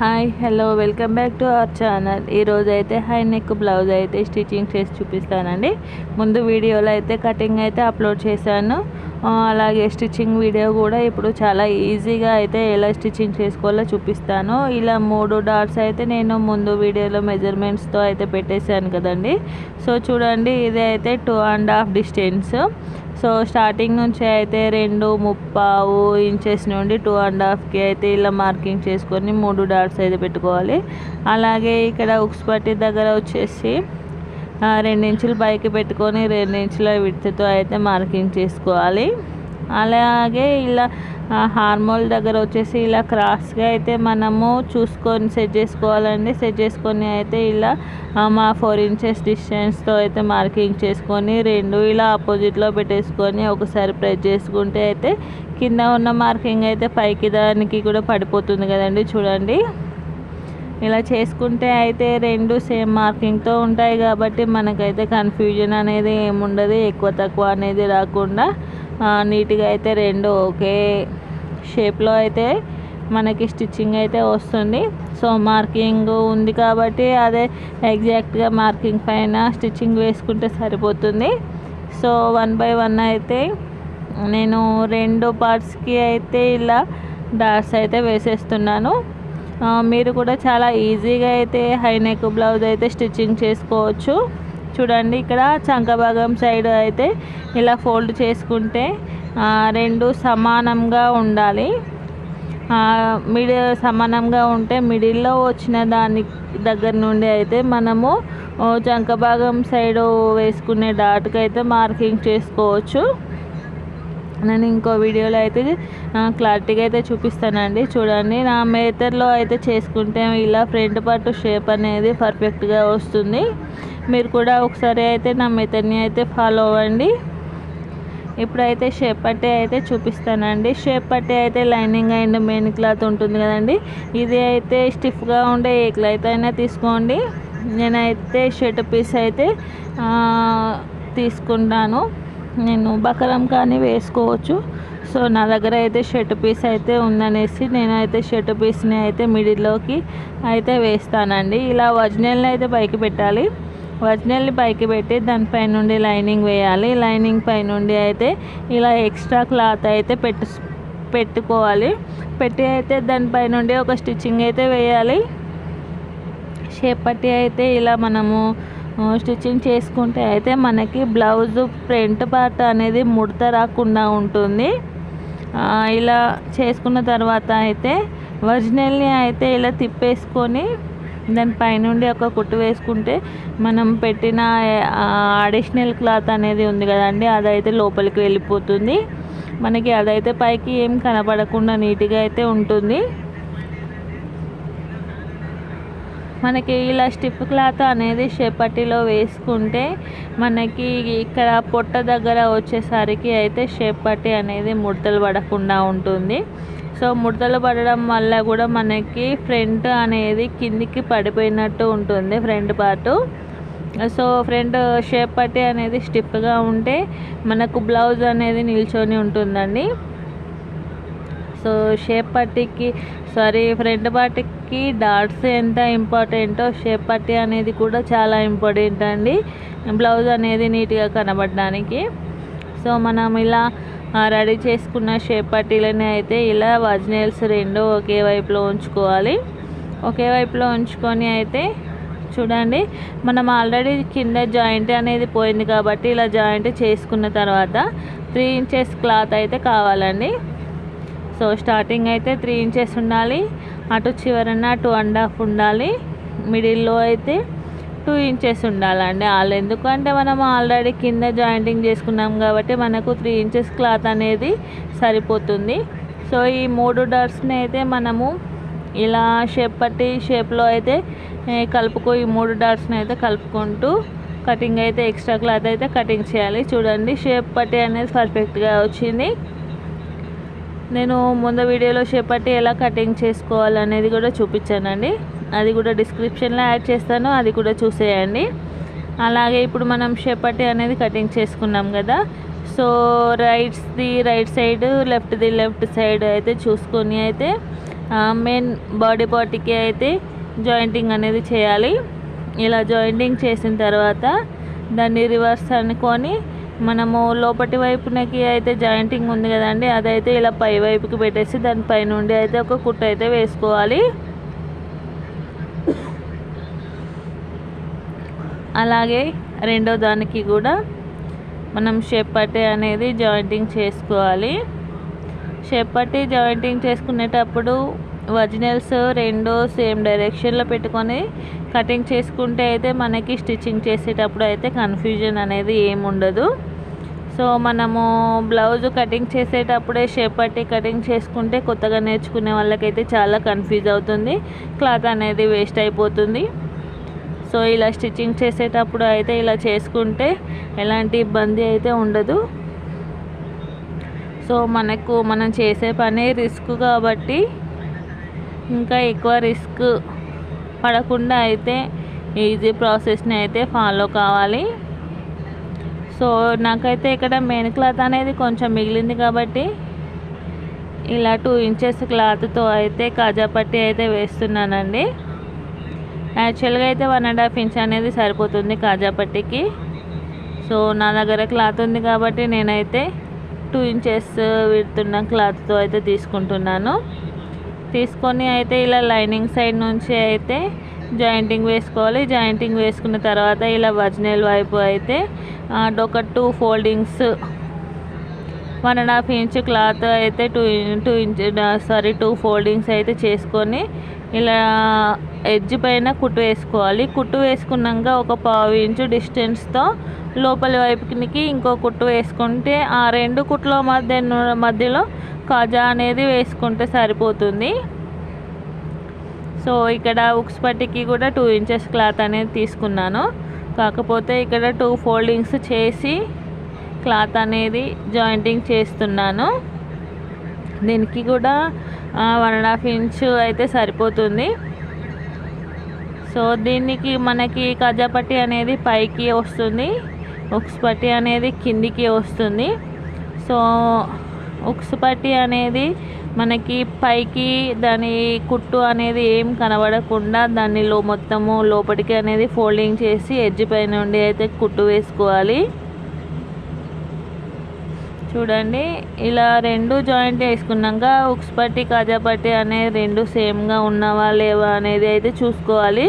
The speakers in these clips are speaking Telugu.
Hi hello welcome back to our channel ఈరోజు అయితే హై నెక్ బ్లౌజ్ అయితే స్టిచ్చింగ్ చేసి చూపిస్తానండి. ముందు వీడియోలో అయితే కటింగ్ అయితే అప్లోడ్ చేశాను. అలాగే స్టిచ్చింగ్ వీడియో కూడా ఇప్పుడు చాలా ఈజీగా అయితే ఎలా స్టిచ్చింగ్ చేసుకోవాలో చూపిస్తాను. ఇలా మూడు డాట్స్ అయితే నేను ముందు వీడియోలో మెజర్మెంట్స్తో అయితే పెట్టేశాను కదండి. సో చూడండి ఇది అయితే two and half distance so starting నుంచి అయితే రెండు ముప్పావు ఇంచెస్ నుండి టూ అండ్ హాఫ్కి అయితే ఇలా మార్కింగ్ చేసుకొని మూడు డాట్స్ అయితే పెట్టుకోవాలి. అలాగే ఇక్కడ ఉక్స్ పట్టి దగ్గర వచ్చేసి రెండించులు ఇంచులు పైకి పెట్టుకొని రెండించుల ఇంచుల అయితే మార్కింగ్ చేసుకోవాలి. అలాగే ఇలా హార్మోల్ దగ్గర వచ్చేసి ఇలా క్రాస్గా అయితే మనము చూసుకొని సెట్ చేసుకోవాలండి. సెట్ చేసుకొని అయితే ఇలా మా ఫోర్ ఇంచెస్ డిస్టెన్స్తో అయితే మార్కింగ్ చేసుకొని రెండు ఇలా ఆపోజిట్లో పెట్టేసుకొని ఒకసారి ప్రెస్ చేసుకుంటే అయితే కింద ఉన్న మార్కింగ్ అయితే పైకి దానికి కూడా పడిపోతుంది కదండి చూడండి. ఇలా చేసుకుంటే అయితే రెండు సేమ్ మార్కింగ్తో ఉంటాయి కాబట్టి మనకైతే కన్ఫ్యూజన్ అనేది ఏముండదు ఎక్కువ తక్కువ అనేది రాకుండా నీట్గా అయితే రెండు ఒకే షేప్లో అయితే మనకి స్టిచ్చింగ్ అయితే వస్తుంది. సో మార్కింగ్ ఉంది కాబట్టి అదే ఎగ్జాక్ట్గా మార్కింగ్ పైన స్టిచ్చింగ్ వేసుకుంటే సరిపోతుంది. సో వన్ బై వన్ అయితే నేను రెండు పార్ట్స్కి అయితే ఇలా డాట్స్ అయితే వేసేస్తున్నాను. మీరు కూడా చాలా ఈజీగా అయితే హైనెక్ బ్లౌజ్ అయితే స్టిచ్చింగ్ చేసుకోవచ్చు. చూడండి ఇక్కడ చంక భాగం సైడ్ అయితే ఇలా ఫోల్డ్ చేసుకుంటే రెండు సమానంగా ఉండాలి. మిడి సమానంగా ఉంటే మిడిల్లో వచ్చిన దాని దగ్గర నుండి అయితే మనము చంక భాగం సైడ్ వేసుకునే డాట్కి అయితే మార్కింగ్ చేసుకోవచ్చు. నేను ఇంకో వీడియోలో అయితే క్లారిటీగా అయితే చూపిస్తానండి. చూడండి నా మేతర్లో అయితే చేసుకుంటే ఇలా ఫ్రంట్ పార్ట్ షేప్ అనేది పర్ఫెక్ట్గా వస్తుంది. మీరు కూడా ఒకసారి అయితే నా మెథడ్ని అయితే ఫాలో అవ్వండి. ఇప్పుడైతే షేప్ పట్టే అయితే చూపిస్తానండి. షేప్ పట్టే అయితే లైనింగ్ అండ్ మెయిన్ క్లాత్ ఉంటుంది కదండి. ఇది అయితే స్టిఫ్గా ఉండే ఏ క్లాత్ అయినా తీసుకోండి. నేనైతే షర్ట్ పీస్ అయితే తీసుకుంటాను నేను బకరం కానీ వేసుకోవచ్చు. సో నా దగ్గర అయితే షర్ట్ పీస్ అయితే ఉందనేసి నేనైతే షర్ట్ పీస్ని అయితే మిడిల్లోకి అయితే వేస్తానండి. ఇలా ఒరిజినల్ని అయితే పైకి పెట్టాలి. ఒరిజినల్ని పైకి పెట్టి దానిపై నుండి లైనింగ్ వేయాలి. లైనింగ్ పై నుండి అయితే ఇలా ఎక్స్ట్రా క్లాత్ అయితే పెట్టు పెట్టుకోవాలి. పెట్టి అయితే దానిపై నుండి ఒక స్టిచ్చింగ్ అయితే వేయాలి. షేప్ పట్టి అయితే ఇలా మనము స్టిచ్చింగ్ చేసుకుంటే అయితే మనకి బ్లౌజ్ ఫ్రంట్ పార్ట్ అనేది ముడత రాకుండా ఉంటుంది. ఇలా చేసుకున్న తర్వాత అయితే ఒరిజినల్ని అయితే ఇలా తిప్పేసుకొని దాని పైనుండి ఒక కుట్టు వేసుకుంటే మనం పెట్టిన అడిషనల్ క్లాత్ అనేది ఉంది కదండి అదైతే లోపలికి వెళ్ళిపోతుంది. మనకి అదైతే పైకి ఏం కనపడకుండా నీట్గా అయితే ఉంటుంది. మనకి ఇలా స్టిఫ్ క్లాత్ అనేది షేపట్టిలో వేసుకుంటే మనకి ఇక్కడ పొట్ట దగ్గర వచ్చేసరికి అయితే షేప్ పట్టి అనేది ముడతలు పడకుండా ఉంటుంది. సో ముడతలు పడడం వల్ల కూడా మనకి ఫ్రంట్ అనేది కిందికి పడిపోయినట్టు ఉంటుంది front part. So front shape పట్టి అనేది స్టిప్గా ఉంటే మనకు బ్లౌజ్ అనేది నిల్చొని ఉంటుందండి. సో షేప్ పట్టికి సారీ ఫ్రంట్ పార్టీకి డాట్స్ ఎంత ఇంపార్టెంటో షేప్ పట్టి అనేది కూడా చాలా ఇంపార్టెంట్ అండి. బ్లౌజ్ అనేది నీట్గా కనబడడానికి. సో మనం ఇలా రెడీ చేసుకున్న షేప్ పట్టీలని అయితే ఇలా ఒరిజినల్స్ రెండు ఒకే వైపులో ఉంచుకోవాలి. ఒకే వైపులో ఉంచుకొని అయితే చూడండి మనం ఆల్రెడీ కింద జాయింట్ అనేది పోయింది కాబట్టి ఇలా జాయింట్ చేసుకున్న తర్వాత త్రీ ఇంచెస్ క్లాత్ అయితే కావాలండి. సో స్టార్టింగ్ అయితే త్రీ ఇంచెస్ ఉండాలి అటు చివరన టూ అండ్ హాఫ్ ఉండాలి మిడిల్లో అయితే టూ ఇంచెస్ ఉండాలండి. వాళ్ళు ఎందుకంటే మనం ఆల్రెడీ కింద జాయింటింగ్ చేసుకున్నాం కాబట్టి మనకు త్రీ ఇంచెస్ క్లాత్ అనేది సరిపోతుంది. సో ఈ మూడు డాట్స్ని అయితే మనము ఇలా షేప్ పట్టి షేప్లో అయితే కలుపుకో ఈ మూడు డాట్స్ని అయితే కలుపుకుంటూ కటింగ్ అయితే ఎక్స్ట్రా క్లాత్ అయితే కటింగ్ చేయాలి. చూడండి షేప్ పట్టి అనేది పర్ఫెక్ట్గా వచ్చింది. నేను ముందు వీడియోలో షేప్ పట్టి ఎలా కటింగ్ చేసుకోవాలనేది కూడా చూపించానండి. అది కూడా డిస్క్రిప్షన్లో యాడ్ చేస్తాను అది కూడా చూసేయండి. అలాగే ఇప్పుడు మనం షెపటి అనేది కటింగ్ చేసుకున్నాం కదా. సో రైట్స్ది రైట్ సైడ్ లెఫ్ట్ది లెఫ్ట్ సైడ్ అయితే చూసుకొని అయితే మెయిన్ బాడీ పార్ట్కి అయితే జాయింటింగ్ అనేది చేయాలి. ఇలా జాయింటింగ్ చేసిన తర్వాత దాన్ని రివర్స్ అనుకొని మనము లోపటి వైపునకి అయితే జాయింటింగ్ ఉంది కదండి అదైతే ఇలా పై వైపుకి పెట్టేసి దానిపై నుండి అయితే ఒక కుట్ట అయితే వేసుకోవాలి. అలాగే రెండో దానికి కూడా మనం షేప్ అనేది జాయింటింగ్ చేసుకోవాలి. షేప్ జాయింటింగ్ చేసుకునేటప్పుడు ఒరిజినల్స్ రెండు సేమ్ డైరెక్షన్లో పెట్టుకొని కటింగ్ చేసుకుంటే అయితే మనకి స్టిచ్చింగ్ చేసేటప్పుడు అయితే కన్ఫ్యూజన్ అనేది ఏముండదు సో మనము బ్లౌజ్ కటింగ్ చేసేటప్పుడే షేప్ కటింగ్ చేసుకుంటే కొత్తగా నేర్చుకునే వాళ్ళకైతే చాలా కన్ఫ్యూజ్ అవుతుంది. క్లాత్ అనేది వేస్ట్ అయిపోతుంది. సో ఇలా స్టిచ్చింగ్ చేసేటప్పుడు అయితే ఇలా చేసుకుంటే ఎలాంటి ఇబ్బంది అయితే ఉండదు. సో మనకు మనం చేసే పని రిస్క్ కాబట్టి ఇంకా ఎక్కువ రిస్క్ పడకుండా అయితే ఈజీ ప్రాసెస్ని అయితే ఫాలో కావాలి. సో నాకైతే ఇక్కడ మెయిన్ క్లాత్ అనేది కొంచెం మిగిలింది కాబట్టి ఇలా టూ ఇంచెస్ క్లాత్తో అయితే కాజాపట్టి అయితే వేస్తున్నానండి. యాక్చువల్గా అయితే వన్ అండ్ హాఫ్ ఇంచ్ అనేది సరిపోతుంది కాజాపట్టికి సో నా దగ్గర క్లాత్ ఉంది కాబట్టి నేనైతే టూ ఇంచెస్ విడుతున్న క్లాత్తో అయితే తీసుకుంటున్నాను. తీసుకొని అయితే ఇలా లైనింగ్ సైడ్ నుంచి అయితే జాయింటింగ్ వేసుకోవాలి. జాయింటింగ్ వేసుకున్న తర్వాత ఇలా ఒరిజినల్ వైపు అయితే ఒక two foldings one and half inch cloth అయితే two two inch sorry two foldings అయితే చేసుకొని ఇలా ఎడ్జ్ పైన కుట్టు వేసుకోవాలి. కుట్టు వేసుకున్నాక ఒక పావు ఇంచు డిస్టెన్స్తో లోపలి వైపుకి ఇంకో కుట్టు వేసుకుంటే ఆ రెండు కుట్ల మధ్య మధ్యలో కాజా అనేది వేసుకుంటే సరిపోతుంది. సో ఇక్కడ ఉక్స్ పట్టికి కూడా టూ ఇంచెస్ క్లాత్ అనేది తీసుకున్నాను. కాకపోతే ఇక్కడ టూ ఫోల్డింగ్స్ చేసి క్లాత్ అనేది జాయింటింగ్ చేస్తున్నాను. దీనికి కూడా వన్ అండ్ హాఫ్ ఇంచ్ అయితే సరిపోతుంది. సో దీనికి మనకి కజాపట్టి అనేది పైకి వస్తుంది. ఉక్స్ పట్టి అనేది కిందికి వస్తుంది. సో ఉక్స్ పట్టి అనేది మనకి పైకి దాని కుట్టు అనేది ఏం కనబడకుండా దాన్ని లో మొత్తము లోపలికి అనేది ఫోల్డింగ్ చేసి ఎడ్జ్ పై నుండి అయితే కుట్టు వేసుకోవాలి. చూడండి. ఇలా రెండు జాయింట్ వేసుకున్నాక ఉక్స్ పట్టి కాజా పట్టి అనేది రెండు సేమ్గా ఉన్నావా లేవా అనేది అయితే చూసుకోవాలి.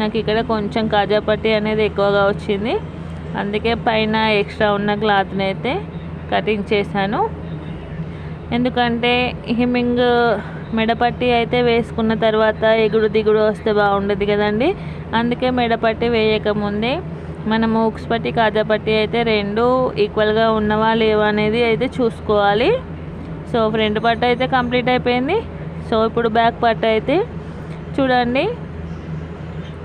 నాకు ఇక్కడ కొంచెం కాజా పట్టి అనేది ఎక్కువగా వచ్చింది. అందుకే పైన ఎక్స్ట్రా ఉన్న క్లాత్ని అయితే కటింగ్ చేశాను. ఎందుకంటే హిమ్మింగ్ మెడపట్టి అయితే వేసుకున్న తర్వాత ఎగుడు దిగుడు వస్తే బాగుండదు కదండి. అందుకే మెడపట్టి వేయకముందే మనము ఉక్స్పట్టి పట్టి పట్టి అయితే రెండు ఈక్వల్గా ఉన్నవా లేవా అనేది అయితే చూసుకోవాలి. సో ఫ్రంట్ పట్టు అయితే కంప్లీట్ అయిపోయింది. సో ఇప్పుడు బ్యాక్ పట్టు అయితే చూడండి.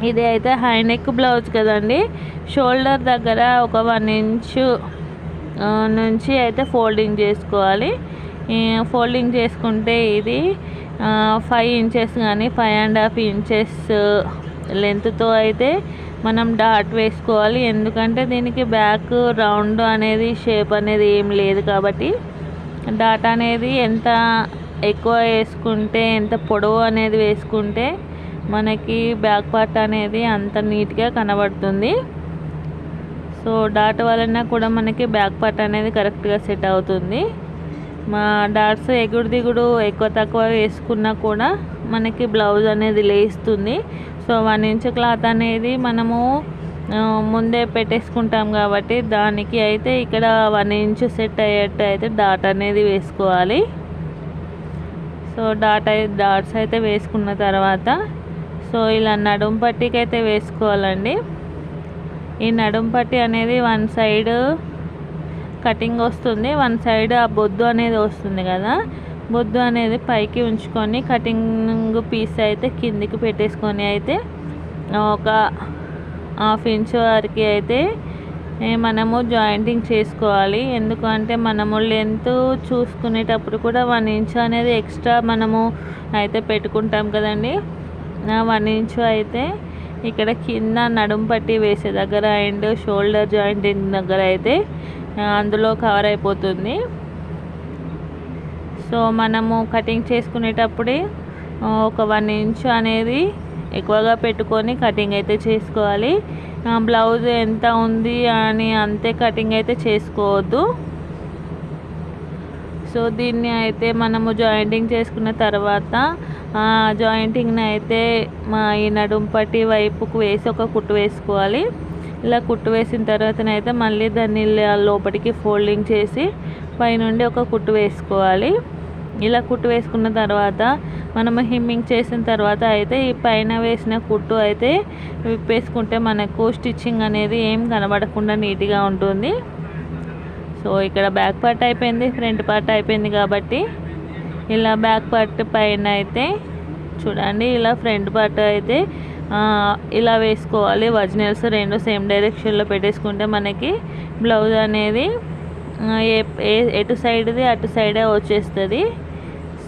ఇది అయితే హై నెక్ బ్లౌజ్ కదండి. షోల్డర్ దగ్గర ఒక వన్ ఇంచు నుంచి అయితే ఫోల్డింగ్ చేసుకోవాలి. ఫోల్డింగ్ చేసుకుంటే ఇది ఫైవ్ ఇంచెస్ కానీ ఫైవ్ అండ్ హాఫ్ ఇంచెస్ లెంత్తో అయితే మనం డాట్ వేసుకోవాలి. ఎందుకంటే దీనికి బ్యాక్ రౌండ్ అనేది షేప్ అనేది ఏం లేదు కాబట్టి డాట్ అనేది ఎంత ఎక్కువ వేసుకుంటే ఎంత పొడవు అనేది వేసుకుంటే మనకి బ్యాక్ పార్ట్ అనేది అంత నీట్గా కనబడుతుంది. సో డాట్ వలన కూడా మనకి బ్యాక్ పార్ట్ అనేది కరెక్ట్గా సెట్ అవుతుంది. మా డాట్స్ ఎగుడు దిగుడు ఎక్కువ తక్కువ వేసుకున్నా కూడా మనకి బ్లౌజ్ అనేది లేస్తుంది. సో వన్ ఇంచ్ క్లాత్ అనేది మనము ముందే పెట్టేసుకుంటాం కాబట్టి దానికి అయితే ఇక్కడ వన్ ఇంచ్ సెట్ అయ్యేట్టు అయితే డాట్ అనేది వేసుకోవాలి. సో డాట్ డాట్స్ అయితే వేసుకున్న తర్వాత సో ఇలా నడుం పట్టికి అయితే వేసుకోవాలండి. ఈ నడుం పట్టి అనేది వన్ సైడ్ కటింగ్ వస్తుంది వన్ సైడ్ ఆ బొద్దు అనేది వస్తుంది కదా. బొద్దు అనేది పైకి ఉంచుకొని కటింగ్ పీస్ అయితే కిందికి పెట్టేసుకొని అయితే ఒక హాఫ్ ఇంచ్ వరకు అయితే మనము జాయింటింగ్ చేసుకోవాలి. ఎందుకంటే మనము లెంత్ చూసుకునేటప్పుడు కూడా వన్ ఇంచ్ అనేది ఎక్స్ట్రా మనము అయితే పెట్టుకుంటాం కదండి. వన్ ఇంచ్ అయితే ఇక్కడ కింద నడుం పట్టి వేసే దగ్గర అండ్ షోల్డర్ జాయింటింగ్ దగ్గర అయితే అందులో కవర్ అయిపోతుంది. సో మనము కటింగ్ చేసుకునేటప్పుడే ఒక వన్ ఇంచ్ అనేది ఎక్కువగా పెట్టుకొని కటింగ్ అయితే చేసుకోవాలి. బ్లౌజ్ ఎంత ఉంది అని అంతే కటింగ్ అయితే చేసుకోవద్దు. సో దీన్ని అయితే మనము జాయింటింగ్ చేసుకున్న తర్వాత జాయింటింగ్ని అయితే మా ఈ నడుంపటి వైపుకు వేసి ఒక కుట్టు వేసుకోవాలి. ఇలా కుట్టు వేసిన తర్వాతనైతే మళ్ళీ దాన్ని లోపలికి ఫోల్డింగ్ చేసి పైనుండి ఒక కుట్టు వేసుకోవాలి. ఇలా కుట్టు వేసుకున్న తర్వాత మనము హిమ్మింగ్ చేసిన తర్వాత అయితే ఈ పైన వేసిన కుట్టు అయితే విప్పేసుకుంటే మనకు స్టిచ్చింగ్ అనేది ఏం కనబడకుండా నీట్గా ఉంటుంది. సో ఇక్కడ బ్యాక్ పార్ట్ అయిపోయింది ఫ్రంట్ పార్ట్ అయిపోయింది కాబట్టి ఇలా బ్యాక్ పార్ట్ పైన అయితే చూడండి ఇలా ఫ్రంట్ పార్ట్ అయితే ఇలా వేసుకోవాలి. ఒరిజినల్స్ రెండు సేమ్ డైరెక్షన్లో పెట్టేసుకుంటే మనకి బ్లౌజ్ అనేది ఏ- ఎటు సైడ్ది అటు సైడే వచ్చేస్తుంది.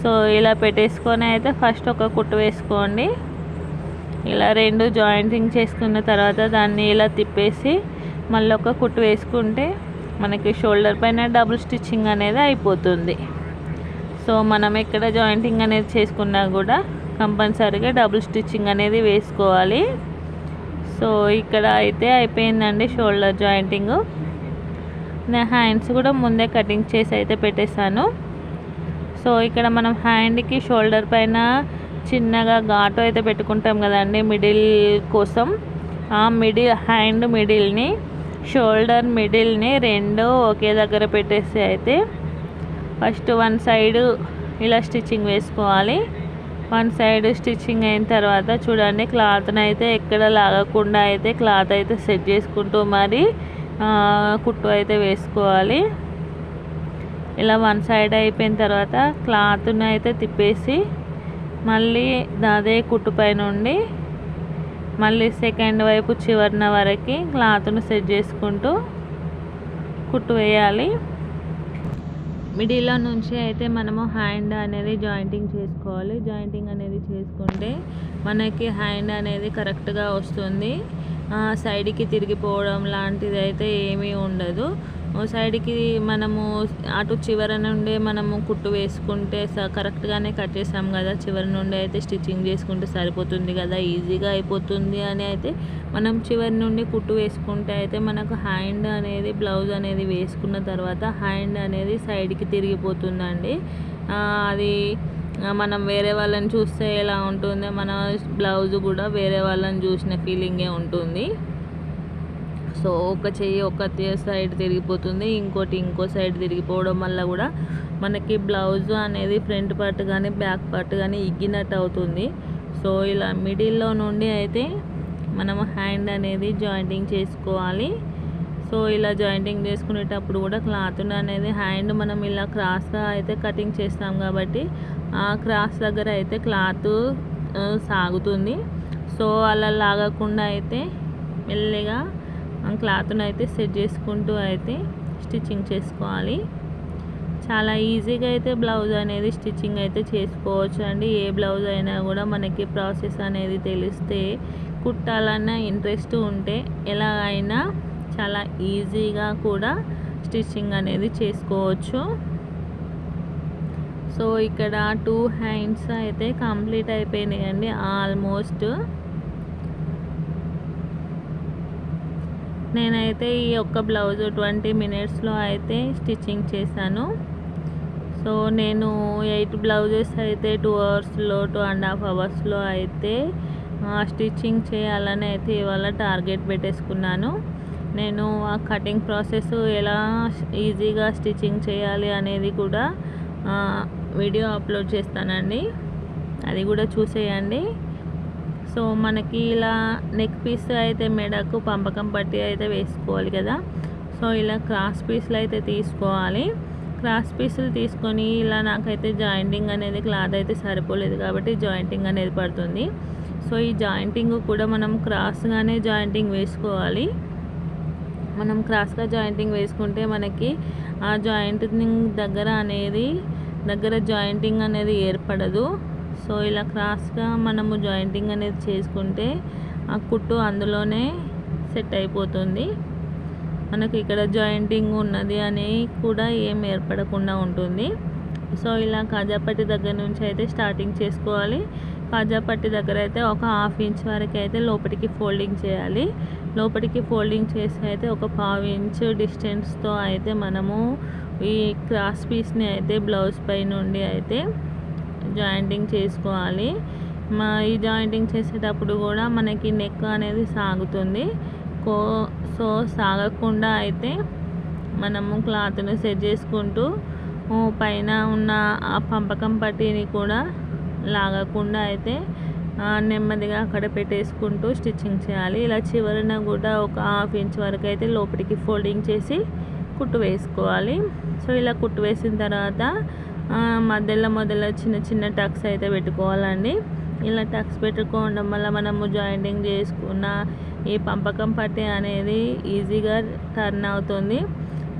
సో ఇలా పెట్టేసుకొని అయితే ఫస్ట్ ఒక కుట్టు వేసుకోండి. ఇలా రెండు జాయింటింగ్ చేసుకున్న తర్వాత దాన్ని ఇలా తిప్పేసి మళ్ళీ ఒక కుట్టు వేసుకుంటే మనకి షోల్డర్ పైన డబుల్ స్టిచ్చింగ్ అనేది అయిపోతుంది. సో మనం ఎక్కడ జాయింటింగ్ అనేది చేసుకున్నా కూడా కంపల్సరీగా డబుల్ స్టిచ్చింగ్ అనేది వేసుకోవాలి. సో ఇక్కడ అయితే అయిపోయిందండి షోల్డర్ జాయింటింగ్. నా హ్యాండ్స్ కూడా ముందే కటింగ్ చేసి అయితే పెట్టేశాను. సో ఇక్కడ మనం హ్యాండ్కి షోల్డర్ పైన చిన్నగా ఘాటు అయితే పెట్టుకుంటాం కదండి మిడిల్ కోసం. ఆ మిడిల్ హ్యాండ్ మిడిల్ని షోల్డర్ మిడిల్ని రెండు ఒకే దగ్గర పెట్టేసి అయితే ఫస్ట్ వన్ సైడ్ ఇలా స్టిచ్చింగ్ వేసుకోవాలి. వన్ సైడ్ స్టిచ్చింగ్ అయిన తర్వాత చూడండి క్లాత్ని అయితే ఎక్కడ లాగకుండా అయితే క్లాత్ అయితే సెట్ చేసుకుంటూ మరి కుట్టు అయితే వేసుకోవాలి. ఇలా వన్ సైడ్ అయిపోయిన తర్వాత క్లాత్ని అయితే తిప్పేసి మళ్ళీ అదే కుట్టు పై నుండి మళ్ళీ సెకండ్ వైపు చివరిన వరకు క్లాత్ను సెట్ చేసుకుంటూ కుట్టు వేయాలి. మిడిల్లో నుంచి అయితే మనము హ్యాండ్ అనేది జాయింటింగ్ చేసుకోవాలి. జాయింటింగ్ అనేది చేసుకుంటే మనకి హ్యాండ్ అనేది కరెక్ట్గా వస్తుంది. ఆ, సైడ్కి తిరిగిపోవడం లాంటిది అయితే ఏమీ ఉండదు. ఓ సైడ్కి మనము అటు చివర నుండే మనము కుట్టు వేసుకుంటే స కరెక్ట్గానే కట్ చేసాం కదా. చివరి నుండి అయితే స్టిచ్చింగ్ చేసుకుంటే సరిపోతుంది కదా. ఈజీగా అయిపోతుంది అని అయితే మనం చివరి నుండి కుట్టు వేసుకుంటే అయితే మనకు హ్యాండ్ అనేది బ్లౌజ్ అనేది వేసుకున్న తర్వాత హ్యాండ్ అనేది సైడ్కి తిరిగిపోతుందండి. అది మనం వేరే వాళ్ళని చూస్తే ఎలా ఉంటుందో మన బ్లౌజ్ కూడా వేరే వాళ్ళని చూసిన ఫీలింగే ఉంటుంది. సో ఒక చెయ్యి ఒక సైడ్ తిరిగిపోతుంది. ఇంకోటి ఇంకో సైడ్ తిరిగిపోవడం వల్ల కూడా మనకి బ్లౌజ్ అనేది ఫ్రంట్ పార్ట్ కానీ బ్యాక్ పార్ట్ కానీ ఇగ్గినట్టు అవుతుంది. సో ఇలా మిడిల్లో నుండి అయితే మనము హ్యాండ్ అనేది జాయింటింగ్ చేసుకోవాలి. సో ఇలా జాయింటింగ్ చేసుకునేటప్పుడు కూడా క్లాత్ అనేది హ్యాండ్ మనం ఇలా క్రాస్గా అయితే కటింగ్ చేస్తాం కాబట్టి ఆ క్రాస్ దగ్గర అయితే క్లాత్ సాగుతుంది. సో అలా లాగకుండా అయితే మెల్లిగా క్లాత్ను అయితే సెట్ చేసుకుంటూ అయితే స్టిచ్చింగ్ చేసుకోవాలి. చాలా ఈజీగా అయితే బ్లౌజ్ అనేది స్టిచ్చింగ్ అయితే చేసుకోవచ్చు అండి. ఏ బ్లౌజ్ అయినా కూడా మనకి ప్రాసెస్ అనేది తెలిస్తే కుట్టాలన్న ఇంట్రెస్ట్ ఉంటే ఎలా అయినా చాలా ఈజీగా కూడా స్టిచ్చింగ్ అనేది చేసుకోవచ్చు. సో ఇక్కడ టూ హ్యాండ్స్ అయితే కంప్లీట్ అయిపోయినాయండి. ఆల్మోస్ట్ నేనైతే ఈ ఒక్క బ్లౌజ్ ట్వంటీ మినిట్స్లో అయితే స్టిచ్చింగ్ చేశాను. సో నేను ఎయిట్ బ్లౌజెస్ అయితే టూ అవర్స్లో టూ అండ్ హాఫ్ అవర్స్లో అయితే స్టిచ్చింగ్ చేయాలని అయితే ఇవాళ టార్గెట్ పెట్టేసుకున్నాను. నేను ఆ కటింగ్ ప్రాసెస్ ఎలా ఈజీగా స్టిచ్చింగ్ చేయాలి అనేది కూడా వీడియో అప్లోడ్ చేస్తానండి. అది కూడా చూసేయండి. సో మనకి ఇలా నెక్ పీస్ అయితే మెడకు పంపకం పట్టి అయితే వేసుకోవాలి కదా. సో ఇలా క్రాస్ పీస్లు అయితే తీసుకోవాలి. క్రాస్ పీసులు తీసుకొని ఇలా నాకైతే జాయింటింగ్ అనేది క్లాత్ అయితే సరిపోలేదు కాబట్టి జాయింటింగ్ అనేది పడుతుంది. సో ఈ జాయింటింగ్ కూడా మనం క్రాస్గానే జాయింటింగ్ వేసుకోవాలి. మనం క్రాస్గా జాయింటింగ్ వేసుకుంటే మనకి ఆ జాయింటింగ్ దగ్గర అనేది దగ్గర జాయింటింగ్ అనేది ఏర్పడదు. సో ఇలా క్రాస్గా మనము జాయింటింగ్ అనేది చేసుకుంటే ఆ కుట్టు అందులోనే సెట్ అయిపోతుంది. మనకి ఇక్కడ జాయింటింగ్ ఉన్నది అని కూడా ఏం ఏర్పడకుండా ఉంటుంది. సో ఇలా కాజాపట్టి దగ్గర నుంచి అయితే స్టార్టింగ్ చేసుకోవాలి. కాజాపట్టి దగ్గర అయితే ఒక హాఫ్ ఇంచ్ వరకు అయితే లోపలికి ఫోల్డింగ్ చేయాలి. లోపలికి ఫోల్డింగ్ చేసి అయితే ఒక పావు ఇంచ్ డిస్టెన్స్తో అయితే మనము ఈ క్రాస్ పీస్ని అయితే బ్లౌజ్ పై నుండి అయితే జాయింటింగ్ చేసుకోవాలి. మా ఈ జాయింటింగ్ చేసేటప్పుడు కూడా మనకి నెక్ అనేది సాగుతుంది. కో సో సాగకుండా అయితే మనము క్లాత్ని సెట్ చేసుకుంటూ పైన ఉన్న ఆ పంపకం పట్టీని కూడా లాగకుండా అయితే నెమ్మదిగా అక్కడ పెట్టేసుకుంటూ స్టిచ్చింగ్ చేయాలి. ఇలా చివరిన కూడా ఒక హాఫ్ ఇంచ్ వరకు అయితే లోపలికి ఫోల్డింగ్ చేసి కుట్టు వేసుకోవాలి. సో ఇలా కుట్టు వేసిన తర్వాత మధ్యలో మొదల చిన్న చిన్న టక్స్ అయితే పెట్టుకోవాలండి. ఇలా టక్స్ పెట్టుకోవడం వల్ల మనము జాయింటింగ్ చేసుకున్న ఈ పంపకం పట్టి అనేది ఈజీగా టర్న్ అవుతుంది.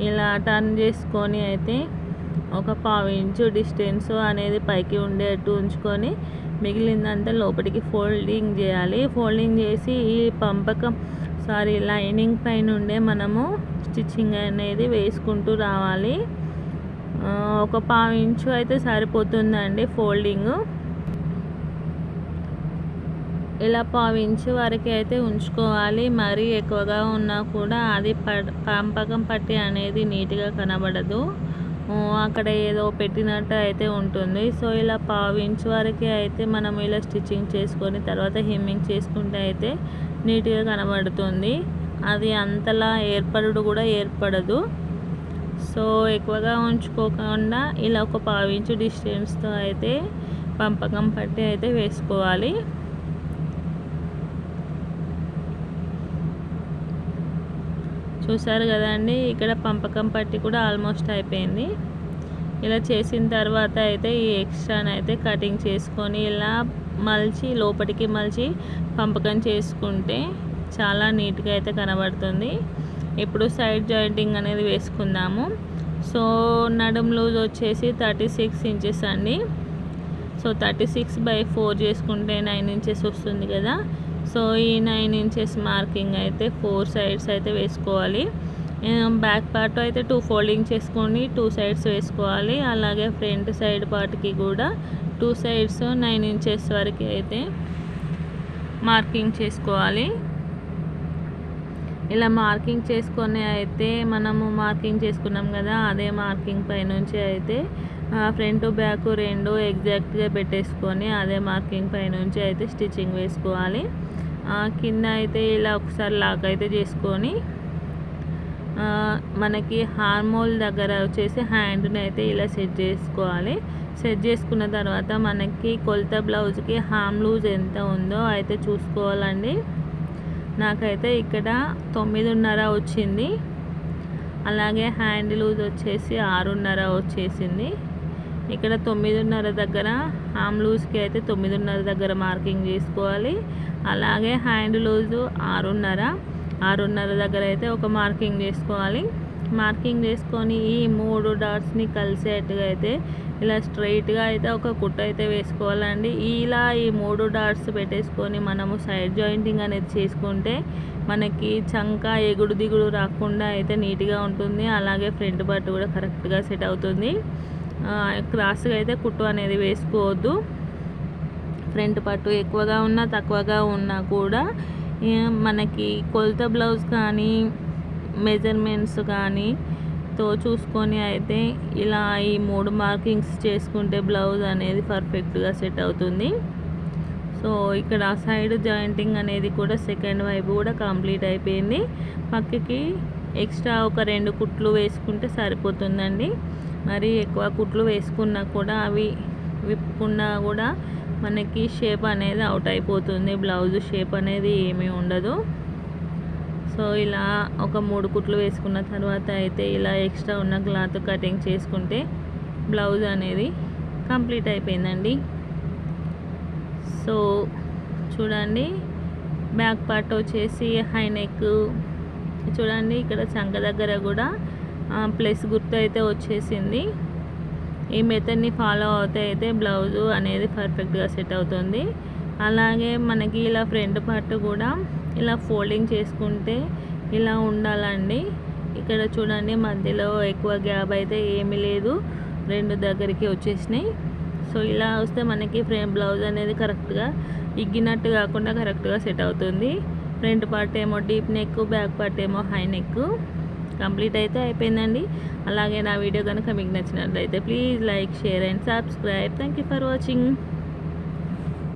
ఇలా టర్న్ చేసుకొని అయితే ఒక పావు ఇంచు డిస్టెన్స్ అనేది పైకి ఉండేట్టు ఉంచుకొని మిగిలిందంతా లోపలికి ఫోల్డింగ్ చేయాలి. ఫోల్డింగ్ చేసి ఈ పంపకం సారీ లైనింగ్ పైన ఉండే మనము స్టిచ్చింగ్ అనేది వేసుకుంటూ రావాలి. ఒక పావు ఇంచు అయితే సరిపోతుందండి ఫోల్డింగ్. ఇలా పావు ఇంచు వరకు అయితే ఉంచుకోవాలి. మరీ ఎక్కువగా ఉన్నా కూడా అది పంపకం పట్టి అనేది నీట్గా కనబడదు. అక్కడ ఏదో పెట్టినట్టు అయితే ఉంటుంది. సో ఇలా పావు ఇంచు వరకే అయితే మనం ఇలా స్టిచ్చింగ్ చేసుకొని తర్వాత హెమ్మింగ్ చేసుకుంటే అయితే నీట్గా కనబడుతుంది. అది అంతలా ఏర్పడడు కూడా ఏర్పడదు. సో ఎక్కువగా ఉంచుకోకుండా ఇలా ఒక పావించు డిస్టెన్స్తో అయితే పంపకం పట్టి అయితే వేసుకోవాలి. చూసారు కదండి ఇక్కడ పంపకం పట్టి కూడా ఆల్మోస్ట్ అయిపోయింది. ఇలా చేసిన తర్వాత అయితే ఈ ఎక్స్ట్రాని అయితే కటింగ్ చేసుకొని ఇలా మలిచి లోపలికి మలిచి పంపకం చేసుకుంటే చాలా నీట్గా అయితే కనబడుతుంది. ఇప్పుడు సైడ్ జాయింటింగ్ అనేది వేసుకుందాము. సో నడుం లూజ్ వచ్చేసి థర్టీ సిక్స్ ఇంచెస్ అండి. So thirty six by four చేసుకుంటే నైన్ ఇంచెస్ వస్తుంది కదా. సో ఈ నైన్ ఇంచెస్ మార్కింగ్ అయితే ఫోర్ సైడ్స్ అయితే వేసుకోవాలి. బ్యాక్ పార్ట్ అయితే టూ ఫోల్డింగ్ చేసుకొని టూ సైడ్స్ వేసుకోవాలి. అలాగే ఫ్రంట్ సైడ్ పార్ట్కి కూడా టూ సైడ్స్ నైన్ ఇంచెస్ వరకు అయితే మార్కింగ్ చేసుకోవాలి. ఇలా మార్కింగ్ చేసుకొని అయితే మనము మార్కింగ్ చేసుకున్నాం కదా అదే మార్కింగ్ పైనుంచి అయితే ఫ్రంట్ బ్యాక్ రెండు ఎగ్జాక్ట్గా పెట్టేసుకొని అదే మార్కింగ్ పైనుంచి అయితే స్టిచ్చింగ్ వేసుకోవాలి. కింద అయితే ఇలా ఒకసారి లాక్ అయితే చేసుకొని మనకి హార్మోల్ దగ్గర వచ్చేసి హ్యాండ్ని అయితే ఇలా సెట్ చేసుకోవాలి. సెట్ చేసుకున్న తర్వాత మనకి కొలత బ్లౌజ్కి హామ్ లూజ్ ఎంత ఉందో అయితే చూసుకోవాలండి. నాకైతే ఇక్కడ తొమ్మిదిన్నర వచ్చింది. అలాగే హ్యాండ్ లూజ్ వచ్చేసి ఆరున్నర వచ్చేసింది. ఇక్కడ తొమ్మిదిన్నర దగ్గర హామ్ లూజ్కి అయితే తొమ్మిదిన్నర దగ్గర మార్కింగ్ చేసుకోవాలి. అలాగే హ్యాండ్ లూజు ఆరున్నర ఆరున్నర దగ్గర అయితే ఒక మార్కింగ్ చేసుకోవాలి. మార్కింగ్ చేసుకొని ఈ మూడు డాట్స్ని కలిసేట్టుగా అయితే ఇలా స్ట్రైట్గా అయితే ఒక కుట్టు అయితే వేసుకోవాలండి. ఇలా ఈ మూడు డాట్స్ పెట్టేసుకొని మనము సైడ్ జాయింటింగ్ అనేది చేసుకుంటే మనకి చంక ఎగుడు దిగుడు రాకుండా అయితే నీట్గా ఉంటుంది. అలాగే ఫ్రంట్ పార్ట్ కూడా కరెక్ట్గా సెట్ అవుతుంది. క్రాస్గా అయితే కుట్టు అనేది వేసుకోవద్దు. ఫ్రంట్ పట్టు ఎక్కువగా ఉన్నా తక్కువగా ఉన్నా కూడా మనకి కొలత బ్లౌజ్ కానీ మెజర్మెంట్స్ కానీ తో చూసుకొని అయితే ఇలా ఈ మూడు మార్కింగ్స్ చేసుకుంటే బ్లౌజ్ అనేది పర్ఫెక్ట్గా సెట్ అవుతుంది. సో ఇక్కడ సైడ్ జాయింటింగ్ అనేది కూడా సెకండ్ వైపు కూడా కంప్లీట్ అయిపోయింది. పక్కకి ఎక్స్ట్రా ఒక రెండు కుట్లు వేసుకుంటే సరిపోతుందండి. మరి ఎక్కువ కుట్లు వేసుకున్నా కూడా అవి విప్పుకున్నా కూడా మనకి షేప్ అనేది అవుట్ అయిపోతుంది. బ్లౌజ్ షేప్ అనేది ఏమీ ఉండదు. సో ఇలా ఒక మూడు కుట్లు వేసుకున్న తర్వాత అయితే ఇలా ఎక్స్ట్రా ఉన్న క్లాత్ కటింగ్ చేసుకుంటే బ్లౌజ్ అనేది కంప్లీట్ అయిపోయిందండి. సో చూడండి బ్యాక్ పార్ట్ వచ్చేసి హై నెక్. చూడండి ఇక్కడ చంక దగ్గర కూడా ప్లస్ గుర్తు అయితే వచ్చేసింది. ఈ మెథడ్ని ఫాలో అవుతే అయితే బ్లౌజు అనేది పర్ఫెక్ట్గా సెట్ అవుతుంది. అలాగే మనకి ఇలా ఫ్రంట్ పార్ట్ కూడా ఇలా ఫోల్డింగ్ చేసుకుంటే ఇలా ఉండాలండి. ఇక్కడ చూడండి మధ్యలో ఎక్కువ గ్యాప్ అయితే ఏమీ లేదు. రెండు దగ్గరికి వచ్చేసినాయి. సో ఇలా వస్తే మనకి ఫ్రేమ్ బ్లౌజ్ అనేది కరెక్ట్గా ఇగ్గినట్టు కాకుండా కరెక్ట్గా సెట్ అవుతుంది. ఫ్రంట్ పార్ట్ ఏమో డీప్ నెక్ బ్యాక్ పార్ట్ ఏమో హై నెక్. కంప్లీట్ అయితే అయిపోయిందండి. అలాగే నా వీడియో కనుక మీకు నచ్చినట్లయితే please like share and subscribe. Thank you for watching.